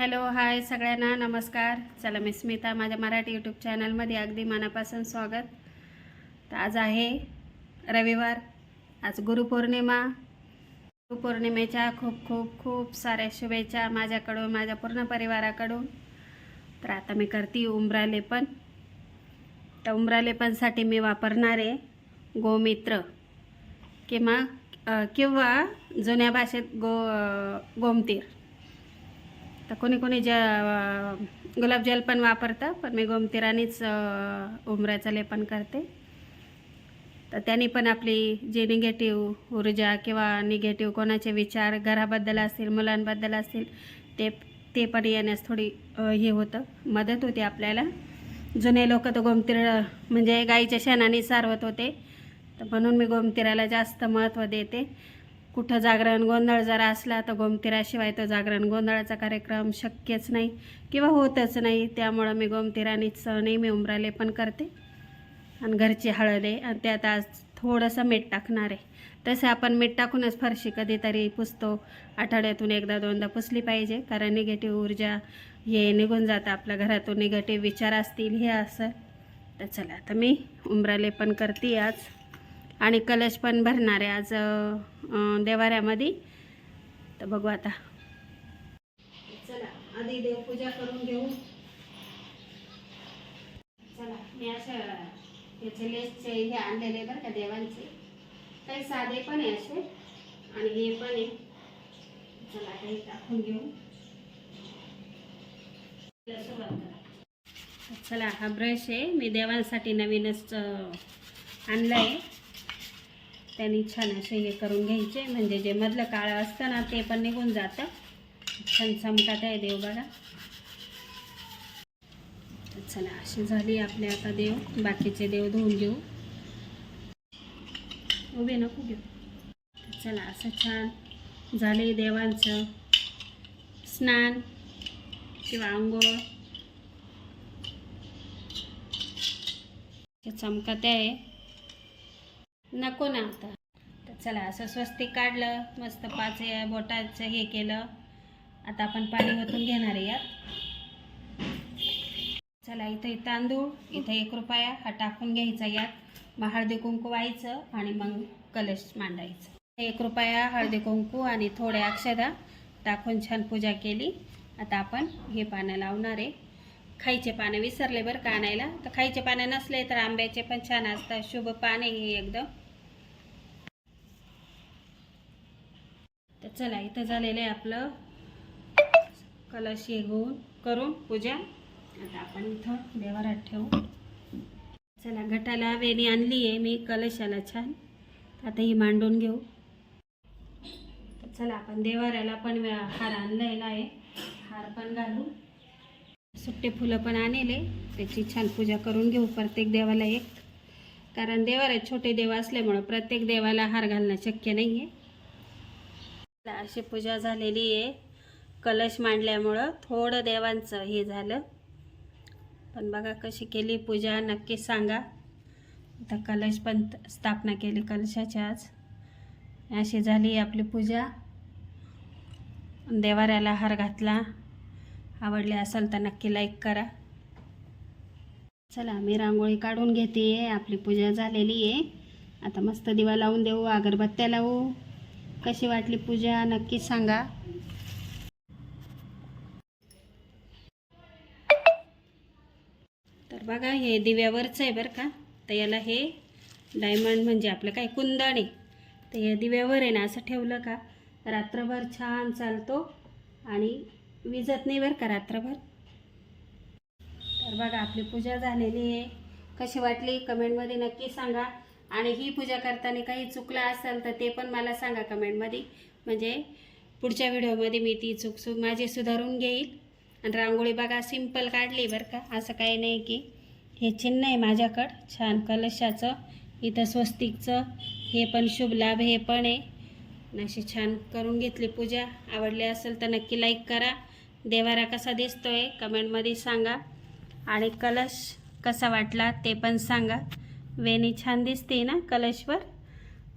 Hello hi सगळ्यांना नमस्कार. चला मी स्मिता माझ्या मराठी यूट्यूब चॅनलमध्ये अगदी मनापासून स्वागत. तर आज आहे रविवार. आज गुरुपौर्णिमा. गुरुपौर्णिमेच्या खूप खूप खूप साऱ्या शुभेच्छा माझ्याकडून माझ्या पूर्ण परिवाराकडून. तर आता मी करते उंबरा लेपन तर उंबरा लेपनसाठी मी वापरणारे गोमित्र. किंवा किंवा जुन्या भाषेत गो गोमतीर. तर कोणी कोणी ज गुलाबजल पण वापरतं पण मी गोमतीरानेच उमऱ्याचं लेपन करते. तर त्यांनी पण आपली जी निगेटिव्ह ऊर्जा किंवा निगेटिव्ह कोणाचे विचार घराबद्दल असतील मुलांबद्दल असतील ते ते पण येण्यास थोडी हे होतं मदत होते आपल्याला. जुने लोक तर गोमतीर म्हणजे गाईच्या शेणाने सारवत होते. तर म्हणून मी गोमतीराला जास्त महत्त्व देते. कुठं जागरण गोंधळ जरा असला तर गोमतीराशिवाय तो जागरण गोंधळाचा कार्यक्रम शक्यच नाही किंवा होतच नाही. त्यामुळं मी गोमतीराणीच नेहमी उमराले पण करते आणि घरची हळद आहे आणि त्यात आज थोडंसं मीठ टाकणार आहे. तसं आपण मीठ टाकूनच फरशी कधीतरी पुसतो. आठवड्यातून एकदा दोनदा पुसली पाहिजे कारण निगेटिव्ह ऊर्जा हे निघून जातं. आपल्या घरातून निगेटिव्ह विचार असतील हे असं. तर चला आता मी उमराले पण करते आज. आणि कलश पण भरणार आहे आज देवाऱ्यामध्ये. तर बघू आता. चला आधी देवपूजा करून घेऊ. चला मी अशा याचे लेसचे हे आणलेले बरं का देवांचे. काही साधे पण आहे असे आणि हे पण आहे. चला हे टाकून घेऊ. चला हा ब्रश आहे. मी देवांसाठी नवीनच आणला आहे त्यांनी छान असे हे करून घ्यायचे. म्हणजे जे मधलं काळं असतं ना ते पण निघून जातं. छान चमकात आहे देव बघा. चला अशी झाली आपले आता देव. बाकीचे देव धुवून घेऊ. उभे नको घेऊ. चला असं छान झाले देवांचं स्नान किंवा आंघोळ. ते चमकत आहे. नको ना आता. तर चला असं स्वस्तिक काढलं मस्त पाच या बोटाचं हे केलं. आता आपण पाणी ओतून घेणार आहे यात. चला इथं तांदूळ इथं एक रुपया हा टाकून घ्यायचा यात. मग हळदी कुंकू व्हायचं आणि मग कलश मांडायचं. एक रुपया हळदी कुंकू आणि थोड्या अक्षदा टाकून छान पूजा केली. आता आपण हे पानं लावणार आहे. खायचे पानं विसरले बरं का आणायला. तर खायचे पानं नसले तर आंब्याचे पण छान असतात. शुभ पाने हे एकदम. तर चला इथं झालेलं आहे आपलं कलश घेऊन करून पूजा. आता आपण इथं देवारात ठेवू. चला घटाला वेणी आणली आहे मी कलशाला छान. आता ही मांडून घेऊ. तर चला आपण देवाऱ्याला पण हार आणलेला आहे. हार पण घालू. सुट्टे फुलं पण आणले. त्याची छान पूजा करून घेऊ प्रत्येक देवाला एक. कारण देवाऱ्यात छोटे देव असल्यामुळं प्रत्येक देवाला हार घालणं शक्य नाही आहे अशी पूजा झालेली आहे. कलश मांडल्यामुळं थोडं देवांचं हे झालं. पण बघा कशी केली पूजा नक्की सांगा. आता कलश पण स्थापना केली कलशाची आज. अशी झाली आपली पूजा. देवाऱ्याला हार घातला. आवडले असेल तर नक्की लाईक करा. चला मी रांगोळी काढून घेते. आपली पूजा झालेली आहे. आता मस्त दिवा लावून देऊ अगरबत्त्या लावू. कशी वाटली पूजा नक्की सांगा. तर बघा हे दिव्यावरचं आहे बरं का. तर याला हे डायमंड म्हणजे आपलं काय कुंदण तर हे दिव्यावर आहे ना असं ठेवलं का रात्रभर छान चालतो आणि विजत नाही बरं का रात्रभर. तर बघा आपली पूजा झालेली आहे. कशी वाटली? कमेंटमध्ये नक्की सांगा. आणि ही पूजा करताना काही चुकलं असेल तर ते पण मला सांगा कमेंटमध्ये. म्हणजे पुढच्या व्हिडिओमध्ये मी ती चूक सु माझी सुधारून घेईल. आणि रांगोळी बघा सिंपल काढली बरं का. असं काही नाही की हे चिन्ह आहे माझ्याकडं. छान कलशाचं इथं स्वस्तिकचं. हे पण शुभ लाभ हे पण आहे. अशी छान करून घेतली पूजा. आवडली असेल तर नक्की लाईक करा. देवारा कसा दिसतोय कमेंटमध्ये सांगा. आणि कलश कसा वाटला ते पण सांगा. वेणी छान दिसते ना कलशवर?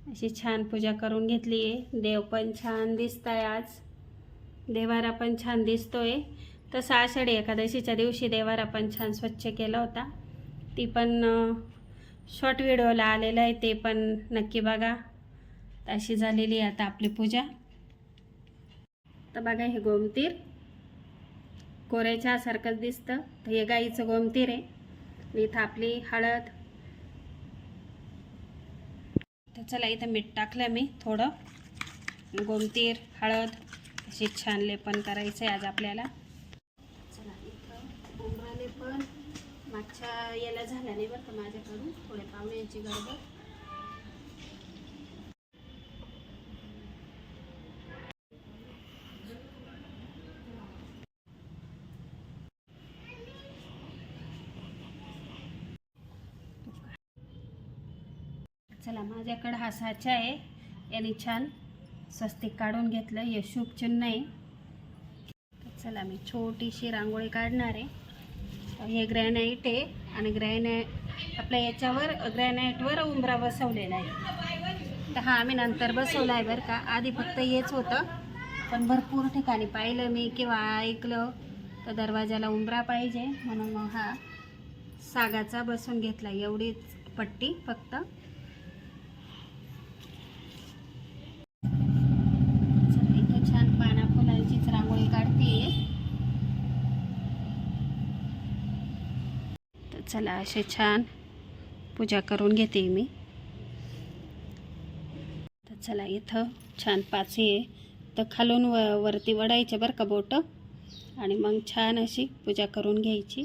अशी छान पूजा करून घेतली आहे. देव पण छान दिसत आहे आज. देवारा पण छान दिसतोय. तसं आषाढी एकादशीच्या दिवशी देवारा पण छान स्वच्छ केला होता. ती पण शॉर्ट व्हिडिओला आलेलं आहे ते पण नक्की बघा. अशी झालेली आहे आता आपली पूजा. तर बघा हे गोमतीर. कोऱ्याच्या सारखंच दिसतं. तर हे गाईचं गोमतीर आहे. इथं आपली हळद तर चला इथं मीठ टाकलं मी थोडं. गोमतीर हळद असे छान लेपन करायचं आहे आज आपल्याला. चला इथं उमराले पण मागच्या याला झाल्या नाही बरं का माझ्याकडून थोडे पाहुण्यांची गडबड चला माझ्याकडं हा साचा आहे. याने छान स्वस्तिक काढून घेतलं. हे शुभ चिन्ह आहे चला मी छोटीशी रांगोळी काढणार आहे. हे ग्रॅनाईट आहे आणि ग्रॅनाईट आपल्या याच्यावर ग्रॅनाईटवर उंबरा बसवलेला आहे. तर हा आम्ही नंतर बसवला आहे बरं का. आधी फक्त हेच होतं. पण भरपूर ठिकाणी पाहिलं मी किंवा ऐकलं तर दरवाजाला उंबरा पाहिजे. म्हणून मग हा सागाचा बसून घेतला. एवढीच पट्टी फक्त चला, इथं छान पाना फुलांचीच रांगोळी काढते तर चला असे छान पूजा करून घेते मी. तर चला इथं छान पाच आहे. तर खालून व वरती वडायचे बरं का बोटं. आणि मग छान अशी पूजा करून घ्यायची.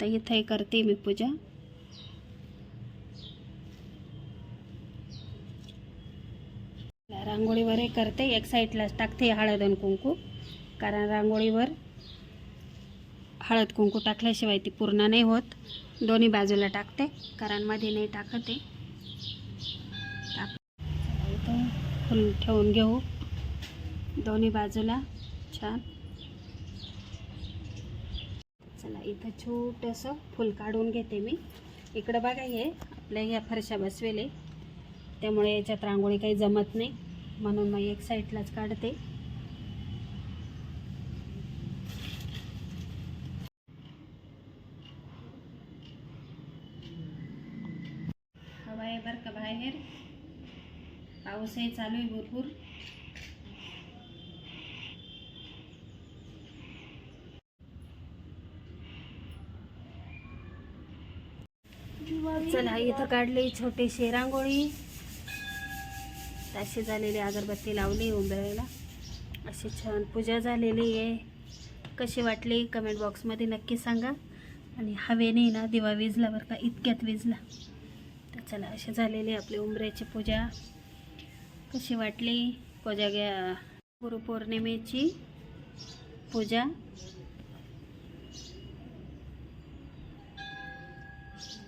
तर इथंही करते मी पूजा. रांगोळीवरही करते. एक साईडलाच टाकते हळद आणि कुंकू. कारण रांगोळीवर हळद कुंकू टाकल्याशिवाय ती पूर्ण नाही होत. दोन्ही बाजूला टाकते. कारण मध्ये नाही टाकते इथं फुल ठेवून घेऊ. दोन्ही बाजूला. छान. चला इथं छोटंसं फुल काढून घेते मी. इकडं बघा हे आपल्या ह्या फरशा बसवेले त्यामुळे याच्यात रांगोळी काही जमत नाही. म्हणून मग एक साईडलाच काढते हवा आहे बरं का बाहेर पाऊसही चालू आहे भरपूर. चला इथं काढली छोटीशी रांगोळी अशी झालेली अगरबत्ती लावली उंबऱ्याला. अशी छान पूजा झालेली आहे. कशी वाटली? कमेंट बॉक्समध्ये नक्की सांगा. आणि हवेने ना दिवा विजला बरं का इतक्यात विजला. तर चला अशी झालेली आपली उंबऱ्याची पूजा. कशी वाटली पूजा घ्या गुरुपौर्णिमेची? पूजा?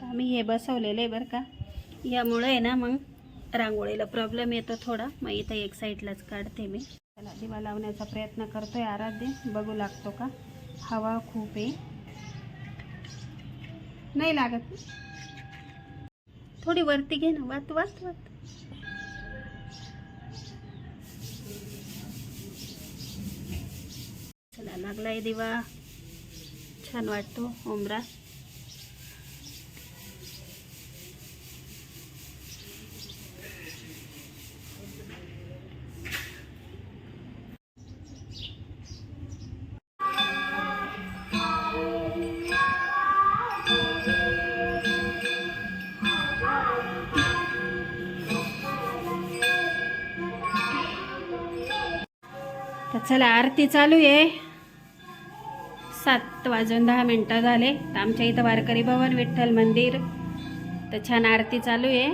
तर आम्ही हे बसवलेलं आहे बरं का. यामुळे आहे ना मग रांगोळीला प्रॉब्लेम येतो थोडा. मग इथं एक साईडलाच काढते मी. त्याला दिवा लावण्याचा प्रयत्न करतोय आराध्य. बघू लागतो का? हवा खूप आहे. नाही लागत. थोडी वरती घे ना. वात वात वात. लागला आहे दिवा. छान वाटतो उमरा तर चला आरती चालू आहे. सात वाजून दहा मिनटं झाले. तर आमच्या इथं वारकरी भवन विठ्ठल मंदिर. तर छान आरती चालू आहे.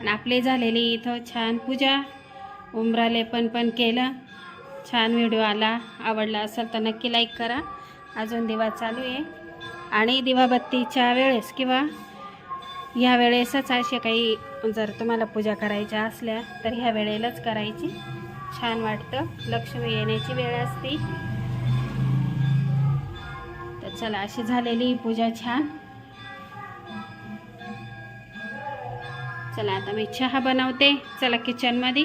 आणि आपली झालेली इथं छान पूजा. उमराले पण पण केलं. छान व्हिडिओ आला. आवडला असेल तर नक्की लाईक करा. अजून दिवा चालू आहे. आणि दिवाबत्तीच्या वेळेस किंवा ह्या वेळेसच असे काही जर तुम्हाला पूजा करायच्या असल्या तर ह्या वेळेलाच करायची. छान वाटतं. लक्ष्मी येण्याची वेळ असते. चला अशी झालेली पूजा छान. चला आता मी चहा बनवते. चला किचनमध्ये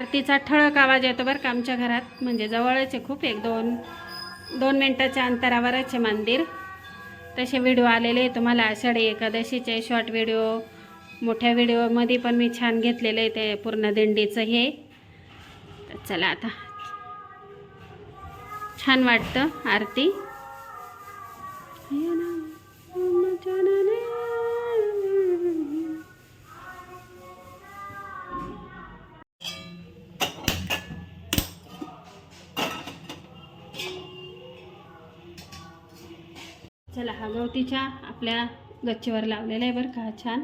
आरतीचा ठळक आवाज येतो बरं का आमच्या घरात. म्हणजे जवळच आहे खूप एक दोन दोन मिनटाच्या अंतरावरच आहे मंदिर. तसे व्हिडिओ आलेले तुम्हाला. आषाढी एकादशीचे शॉर्ट व्हिडिओ मोठ्या व्हिडिओमध्ये पण मी छान घेतलेले ते पूर्ण दिंडीचं हे. तर चला आता. छान वाटतं आरती. चला हा गवतीच्या आपल्या गच्चीवर लावलेला आहे बरं का छान.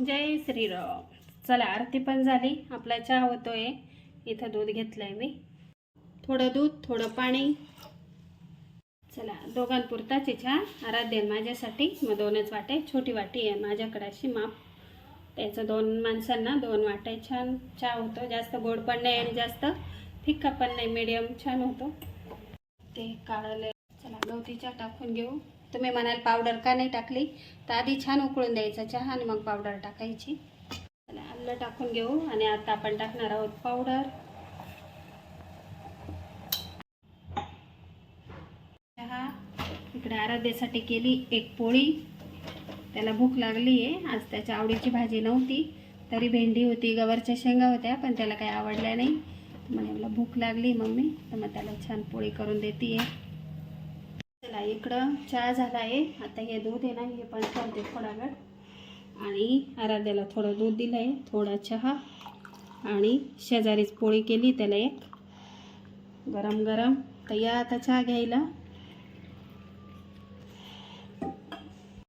जय श्रीराम. चला आरती पण झाली. आपला चहा होतोय. इथं दूध घेतलंय मी. थोडं दूध थोडं पाणी. चला दोघांपुरताच चहा. आराध्य माझ्यासाठी. मग दोनच वाटे. छोटी वाटी आहे माझ्याकडे अशी माप. त्याचं दोन माणसांना दोन वाटे. छान चहा होतो. जास्त गोड पण नाही आणि जास्त फिक्का पण नाही. मिडियम छान होतो. ते काढले चला गवतीच्या टाकून घेऊ. तुम्ही म्हणाल पावडर का नाही टाकली? तर आधी छान उकळून द्यायचा चहा आणि मग पावडर टाकायची. चला आलं टाकून घेऊ आणि आता आपण टाकणार आहोत पावडर चहा इकडे आराध्यासाठी केली एक पोळी. त्याला भूक लागली आहे. आज त्याच्या आवडीची भाजी नव्हती. तरी भेंडी होती गवारच्या शेंगा होत्या पण त्याला काही आवडल्या नाही. म्हणाला भूक लागली मम्मी तर मग त्याला छान पोळी करून देते चला इकडं चहा झाला आहे आता हे दूध आहे ना हे पण ठेवते थोडा वेळ आणि आराध्याला थोडं दूध दिलं आहे थोडा चहा. आणि शेजारीच पोळी केली त्याला एक. गरम गरम तर या आता चहा घ्यायला.